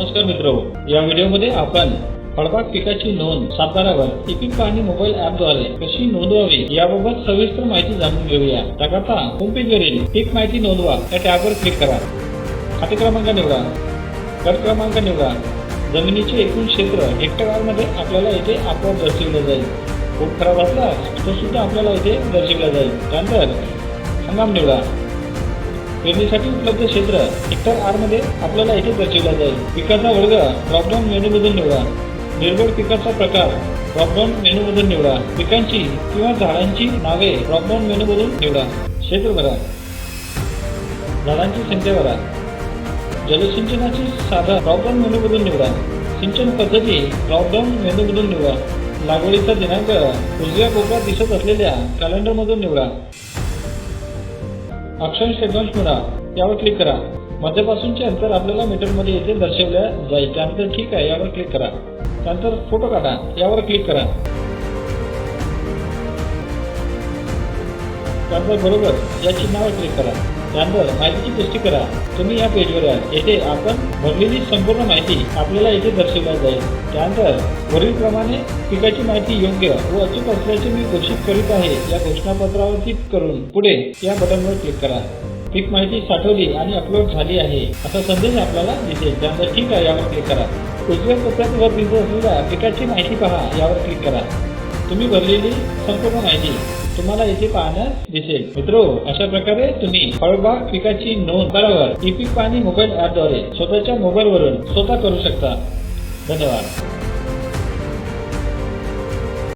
नमस्कार मित्र. या व्हिडिओमध्ये आपण फळबाग पिकाची नोंद सातारावर पीक पाहणी मोबाईल ऍपद्वारे कशी नोंदवावी याबाबत सविस्तर माहिती जाणून घेऊया. त्याकरता होमपेजवरील पीक माहिती नोंदवा या टॅबवर क्लिक करा. खाते क्रमांक निवडा. गट क्रमांक निवडा. जमिनीचे एकूण क्षेत्र हेक्टरमध्ये आपल्याला इथे आपोआप दर्शविलं जाईल. खूप खराब असला तो सुद्धा आपल्याला इथे दर्शविला जाईल. त्यानंतर हंगाम निवडा. पेरणीसाठी उपलब्ध क्षेत्र हेक्टर आरमध्ये आपल्याला येथे दर्शविला जाईल. पिकाचा वर्ग ड्रॉपडाऊन मेनूमधून निवडा. निर्भर पिकाचा प्रकार ड्रॉपडाऊन मेनूमधून निवडा. पिकांची किंवा झाडांची नावे ड्रॉपडाऊन मेनूमधून निवडा. क्षेत्र भरा झाडांची संख्या भरा जलसिंचनाची साधा ड्रॉपडाऊन मेनूमधून निवडा. सिंचन पद्धती ड्रॉपडाऊन मेनूमधून निवडा. लागवडीचा दिनांक उजव्या कोपऱ्यात दिसत असलेल्या कॅलेंडरमधून निवडा. अक्षांश रेखांश म्हणा यावर क्लिक करा. मध्यापासूनचे अंतर आपल्याला मीटरमध्ये येथे दर्शवल्या जाईल. त्यानंतर ठीक आहे यावर क्लिक करा. त्यानंतर फोटो काढा. यावर क्लिक करा. त्यानंतर बरोबर या चिन्हावर क्लिक करा. त्यानंतर माहितीची पुष्टी करा. तुम्ही या पेजवर या येथे आपण भरलेली संपूर्ण माहिती आपल्याला येथे दर्शवल्या जाईल. त्यानंतर वरील प्रमाणे पिकाची माहिती योग्य व अचूक असल्याचे मी घोषित करीत आहे. या घोषणापत्रावर क्लिक करून पुढे या बटनवर क्लिक करा. पीक माहिती साठवली आणि अपलोड झाली आहे. असा संदेश आपल्याला दिसेल. त्यानंतर ठीक आहे यावर क्लिक करा. उजव्या कोपऱ्यात वर दिसत असलेल्या पिकाची माहिती पहा. यावर क्लिक करा. तुम्ही भरलेली संपूर्ण माहिती तुम्हाला इथे पाहण्यास दिसेल. मित्रो अशा प्रकारे तुम्ही फळबाग पिकाची नोंद करावर ई पीक पाणी मोबाईल ऍपद्वारे स्वतःच्या मोबाईलवरून स्वतः करू शकता. धन्यवाद.